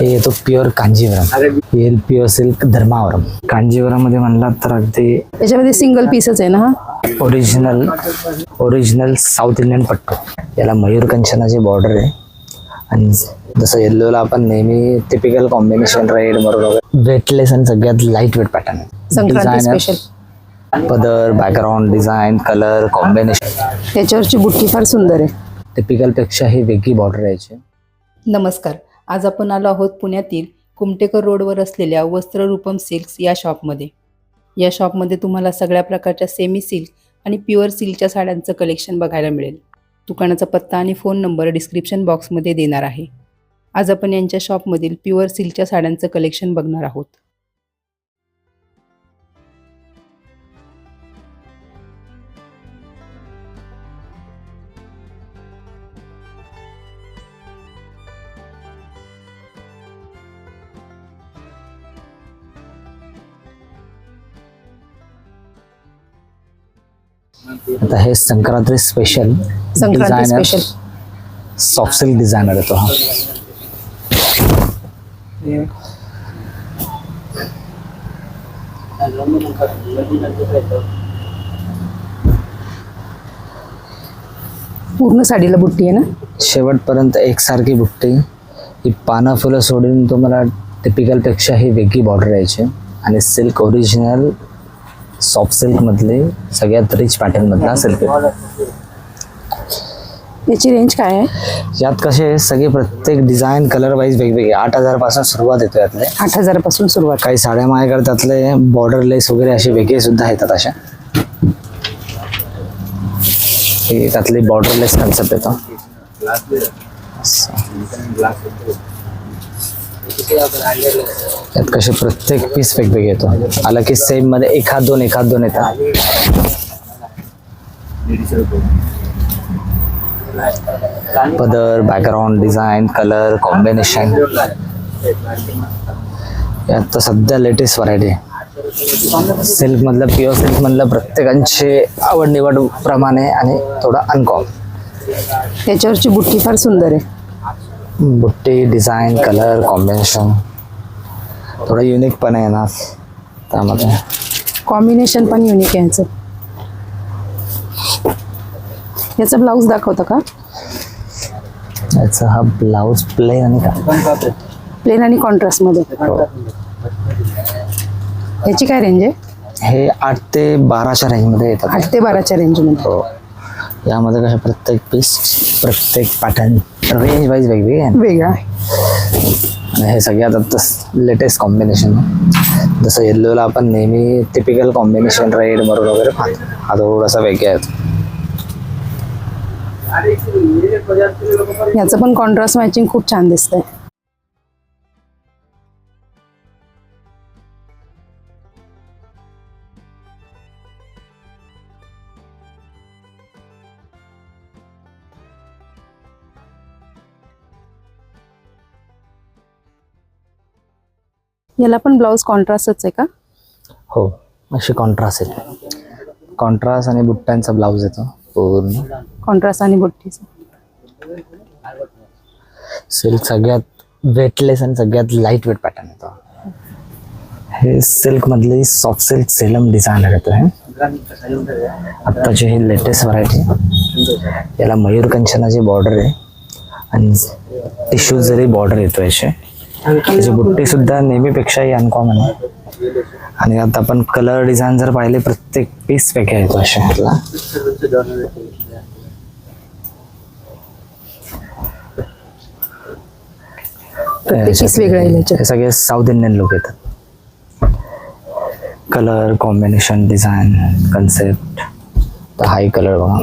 हे येतो प्युअर कांजीवरम. हे प्युअर सिल्क धर्मावरम. कांजीवरममध्ये म्हणलात तर अगदी त्याच्यामध्ये सिंगल पीसच आहे ना हा? ओरिजिनल ओरिजिनल साऊथ इंडियन पट्टू. याला मयूर कंचनाची बॉर्डर आहे. आणि जसं येल्लोला आपण नेहमी टिपिकल कॉम्बिनेशन रेड मरून वगैरे. वेटलेस आणि सगळ्यात लाइट वेट पॅटर्न स्पेशल पदर बॅकग्राऊंड डिझाईन कलर कॉम्बिनेशन त्याच्यावरची बुट्टी फार सुंदर आहे. टिपिकलपेक्षा ही वेगळी बॉर्डर यायची. नमस्कार. आज आपण आलो आहोत पुण्यातील कुमटेकर रोडवर असलेल्या वस्त्ररूपम सिल्क्स या शॉपमध्ये. या शॉपमध्ये तुम्हाला सगळ्या प्रकारच्या सेमी सिल्क आणि प्युअर सिल्कच्या साड्यांचं कलेक्शन बघायला मिळेल. दुकानाचा पत्ता आणि फोन नंबर डिस्क्रिप्शन बॉक्समध्ये देणार आहे. आज आपण यांच्या शॉपमधील प्युअर सिल्कच्या साड्यांचं कलेक्शन बघणार आहोत. आता हे Sankranti special Sankranti special soft silk designer येतो हा. पूर्ण साडीला बुट्टी आहे ना? शेवटपर्यंत एकसारखी बुट्टी. ही पानं फुलं सोडून तुम्हाला टिपिकलपेक्षा ही वेगळी बॉर्डर यायची. आणि सिल्क ओरिजिनल सॉफ्ट सिल्कमधले सगळ्यात रिच पॅटर्नमधला सिल्क याची रेंज काय आहे? यात कसे सगळे प्रत्येक डिझाईन कलर वाईज वेगवेगळे. आठ हजारपासून सुरुवात येतो यातले. आठ हजारापासून सुरुवात. काही साड्या माझ्याकडे त्यातले बॉर्डर लेस वगैरे असे वेगळे सुद्धा येतात अशा. हे त्यातली बॉर्डर लेस कन्सेप्ट येतो. त्यात यात कसे प्रत्येक पीस वेगवेगळे येतो. आला की सेममध्ये एखाद दोन एखाद दोन येतात. पदर बॅकग्राऊंड डिझाईन कलर कॉम्बिनेशन यात तर सध्या लेटेस्ट व्हरायटी आहे. सिल्क मधलं प्युअर सिल्क मधलं प्रत्येकांचे आवड निवड प्रमाणे आणि थोडं अनकॉम त्याच्यावरची बुट्टी फार सुंदर आहे. बुट्टी डिझाईन कलर कॉम्बिनेशन थोडं युनिक पण आहे ना त्यामध्ये. कॉम्बिनेशन पण युनिक आहे याचं. याचा ब्लाऊज दाखवता का? याचा हा ब्लाऊज प्लेन आणि का? प्लेन आणि कॉन्ट्रास्टमध्ये. याची काय रेंज आहे? हे आठ ते बाराच्या रेंजमध्ये येतात. आठ ते बाराच्या रेंजमध्ये. हो. यामध्ये कसे प्रत्येक पीस प्रत्येक पॅटर्न रेंज वाईज वेगवेगळे आहे. वेगळा आहे. हे सगळ्यात आता लेटेस्ट कॉम्बिनेशन जसं येल्लोला आपण नेहमी टिपिकल कॉम्बिनेशन रेड मरून वगैरे पाहतो. हा थोडासा वेगळा आहे. याचं पण कॉन्ट्रास्ट मॅचिंग खूप छान दिसतंय. याला पण ब्लाऊज कॉन्ट्रास्टच आहे का? हो अशी कॉन्ट्रास्ट येते कॉन्ट्रास्ट आणि बुट्ट्यांचा ब्लाऊज येतो पूर्ण. कॉन्ट्रास्ट आणि बुट्टीचं. सिल्क सगळ्यात वेटलेस आणि सगळ्यात लाइट वेट पॅटर्न येतो हे सिल्क मधली सॉफ्ट सिल्क सेलम डिझायनर येतो हे. आत्ताची ही लेटेस्ट व्हरायटी याला मयूर कंचनाची बॉर्डर आहे. आणि टिश्यू जरी बॉर्डर येतो याचे त्याची बुट्टी सुद्धा नेहमीपेक्षाही अनकॉमन आहे. आणि आता आपण कलर डिझाईन जर पाहिले प्रत्येक पीस वेगळा येतो अशा ह्यातला प्रत्येक piece वेगळं आहे याच्यात. हे सगळे साऊथ इंडियन लोक येतात. Colour combination design concept high colour बघा.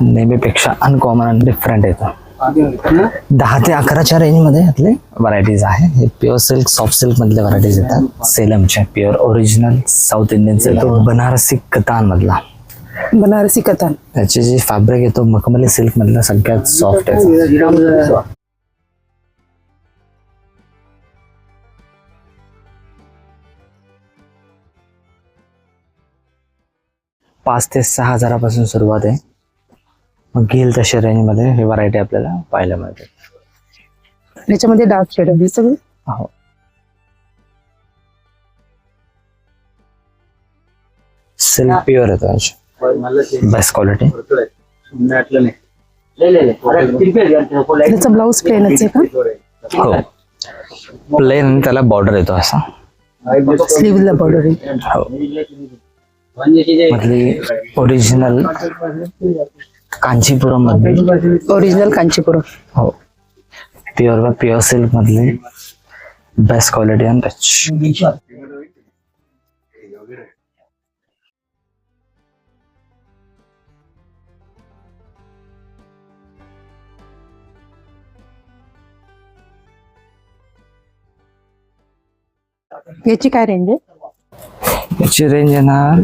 नेहमीपेक्षा अनकॉमन आणि डिफरंट येतो. दहा ते अकराच्या रेंजमध्ये यातले व्हरायटीज आहे. हे प्युअर सिल्क सॉफ्ट सिल्क मधले व्हरायटीज येतात. सेलमचे प्युअर ओरिजिनल साऊथ इंडियनचे येतो बनारसी कतान मधला. बनारसी कथान त्याची जी फॅब्रिक येतो मखमली सिल्क मधला सगळ्यात सॉफ्ट आहे. पाच ते सहा हजारापासून सुरुवात आहे. मग घेईल तशा रेंजमध्ये ही व्हरायटी आपल्याला पाहायला मिळते. याच्यामध्ये डार्क शेड आहे सगळं? हो. सिल्क प्युअर येतो बेस्ट क्वालिटी त्याचा ब्लाऊज प्लेनच आहे का? हो. प्लेन त्याला बॉर्डर येतो असा. स्लीवला बॉर्डर आहे. हो. मधली ओरिजिनल कांचीपुरम मधली. ओरिजिनल कांचीपुरम. हो. प्युअर व प्युअर सिल्क मधली. बेस्ट क्वालिटी अँड टच याची काय रेंज आहे? याची रेंज येणार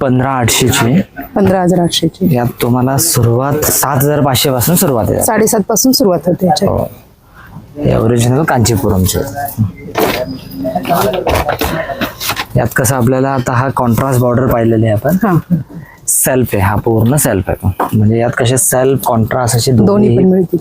पंधरा आठशेची. पंधरा हजार आठशेची. यात तुम्हाला सुरुवात सात हजार पाचशे पासून सुरुवात आहे. साडेसात पासून सुरुवात होते याच्यात. हो. हे ओरिजिनल कांचीपुरमचे. यात कसं आपल्याला आता हा कॉन्ट्रास्ट बॉर्डर पाहिलेले आहे आपण. हा. सेल्फ आहे हा पूर्ण सेल्फ आहे. म्हणजे यात कसे सेल्फ कॉन्ट्रास्ट असे दोन्ही दोन्ही पण मिळतील.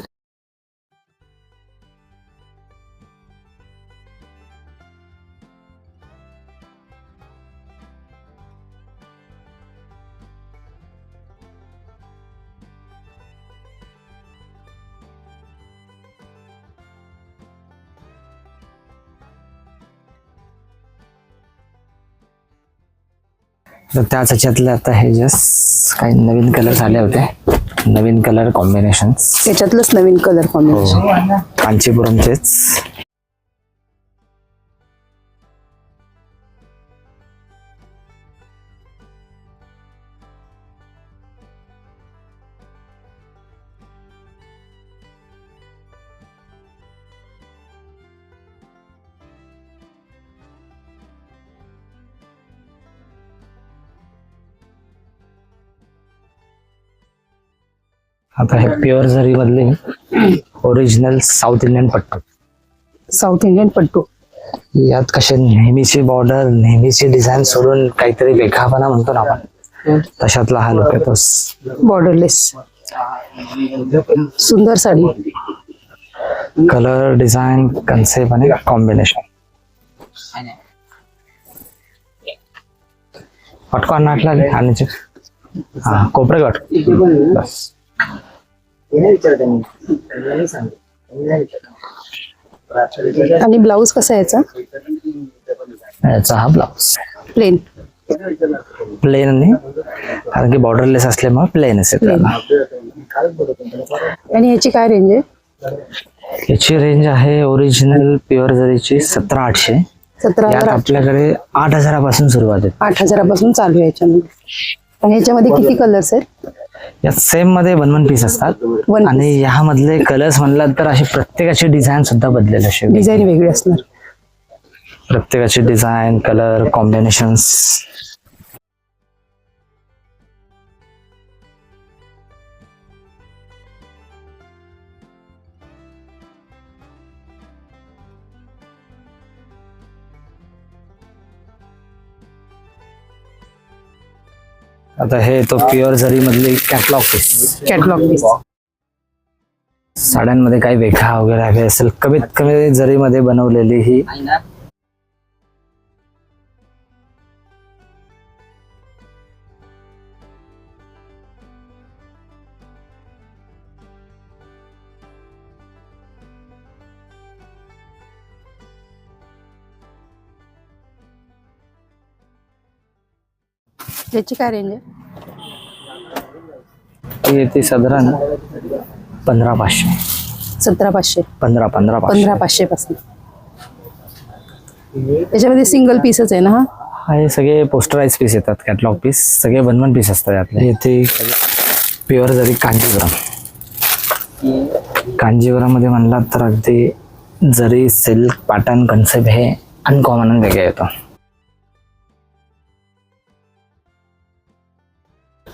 तर त्याच ह्याच्यातले आता हे जस्ट काही नवीन कलर्स आले होते. नवीन कलर कॉम्बिनेशन त्याच्यातलंच नवीन कलर कॉम्बिनेशन कांचीपुरमचेच. आता हे प्युअर जरी मधले original South Indian pattu. South Indian pattu. यात कसे नेहमीची बॉर्डर नेहमीची डिझाईन सोडून काहीतरी वेगळापणा म्हणतो ना आपण तशातला हा लुक येतो बॉर्डरलेस सुंदर साडी. कलर डिझाईन कन्सेप्ट आणि कॉम्बिनेशन पटकन नाटला आणि हा कोपरे कट बस. आणि ब्लाऊज कसा आहे याचा? याचा हा ब्लाउज प्लेन. प्लेन आणि कारण की बॉर्डरलेस असल्यामुळे प्लेन असेल आणि याची काय रेंज आहे? याची रेंज आहे ओरिजिनल प्युअर जरीची सतरा आठशे. सतरा यात आपल्याकडे आठ हजारापासून सुरुवात आहे आठ हजारापासून चालू आहे याच्यामध्ये. आणि याच्यामध्ये किती कलर्स आहेत? यात सेममध्ये वन वन पीस असतात. One आणि ह्यामधले कलर्स म्हणलात तर असे प्रत्येकाची डिझाईन सुद्धा बदलेल असे डिझाईन वेगळी असणार. प्रत्येकाची डिझाईन कलर कॉम्बिनेशन्स आता हे तो प्युअर जरी मधली कॅटलॉग पीस कॅटलॉग पीस साड्यांमध्ये काही वेगळा वगैरे हवे असेल कमीत कमी जरीमध्ये बनवलेली ही याची काय रेंज आहे? येते साधारण पंधरा पाचशे. सतरा पाचशे. पंधरा पंधरा पंधरा पाचशे पासून. याच्यामध्ये सिंगल पीसच आहे ना हा? हा हे सगळे पोस्टराईज पीस येतात कॅटलॉग पीस सगळे वन वन पीस असतात यातले. इथे प्युअर जरी कांजीवरम. कांजीवरममध्ये म्हणलात तर अगदी जरी सिल्क पॅटर्न कन्सेप्ट हे अनकॉमन वेगळे येतो.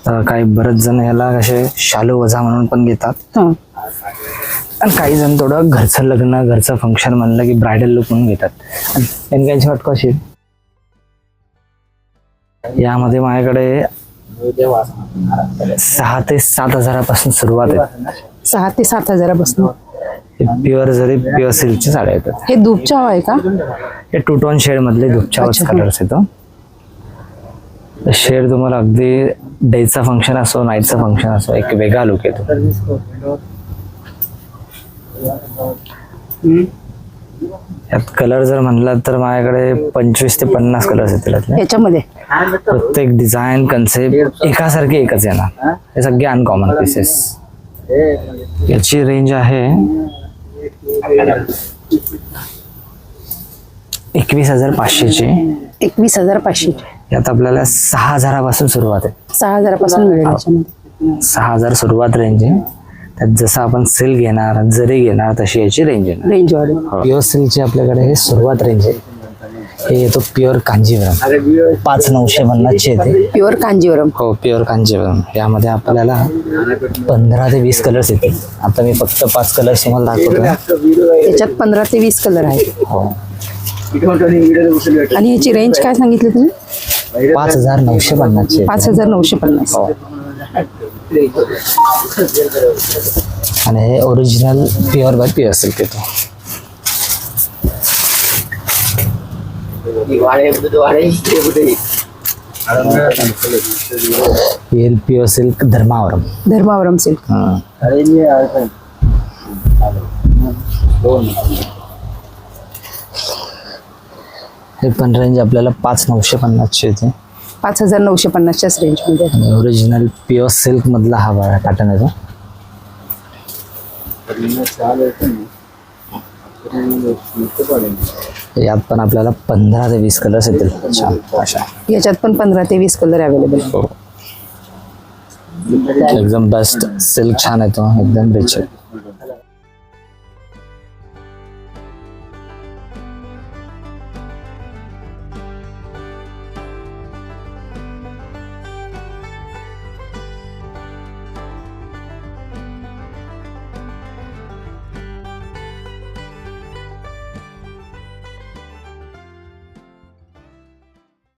काही बरेच जण याला कसे शालू वजा म्हणून पण घेतात. आणि काही जण थोडं घरचं लग्न घरचं फंक्शन म्हणलं की ब्रायडल लुक म्हणून घेतात. आणि त्यांनी कायची वाट कशी? यामध्ये माझ्याकडे सहा ते सात हजारापासून सुरुवात आहे. सहा ते सात हजारापासून. प्युअर जरी प्युअर सिल्कची साड्या येतात हे धूपचाव आहे का? हे टू टोन शेड मधले अच्छा. कलर्स येतो शेड तुम्हाला अगदी डेचा फंक्शन असो नाईटचा फंक्शन असो एक वेगळा लुक येतो. यात कलर जर म्हणलात तर माझ्याकडे पंचवीस ते पन्नास कलर्स येतील. याच्यामध्ये? प्रत्येक डिझाईन कन्सेप्ट एकासारखे एकच येणार. हे सगळे अनकॉमन पीसेस याची रेंज आहे एकवीस हजार पाचशेची. एकवीस हजार पाचशे यात आपल्याला सहा हजारापासून सुरुवात आहे. सहा हजारापासून मिळेल सहा हजार सुरुवात रेंज आहे. त्यात जसं आपण सिल्क घेणार जरी घेणार तशी याची रेंज येणार रेंज प्युअर सिल्कची आपल्याकडे हे सुरुवात रेंज आहे. हे येतो प्युअर कांजीवरम. पाच नऊशे पन्नासची येते प्युअर कांजीवरम. हो प्युअर कांजीवरम. यामध्ये आपल्याला पंधरा ते वीस कलर्स येतील. आता मी फक्त पाच कलर्स तुम्हाला दाखवतो याच्यात पंधरा ते वीस कलर आहेत. हो. आणि याची रेंज काय सांगितली तुम्ही? पाच हजार नऊशे पन्नासची. पाच हजार नऊशे पन्नास. हो. आणि हे original pure by pure silk येतो हे pure silk Dharmavaram Dharmavaram silk हं. हे पण रेंज आपल्याला पाच नऊशे पन्नासची येते. पाच हजार नऊशे पन्नासच्याच रेंजमध्ये आणि ओरिजिनल प्युअर सिल्क मधला हा बघा पॅटर्न येतो यात पण आपल्याला पंधरा ते वीस कलर्स येतील. छान अशा. याच्यात पण पंधरा ते वीस कलर अवेलेबल आहे एकदम बेस्ट सिल्क छान येतो एकदम रिच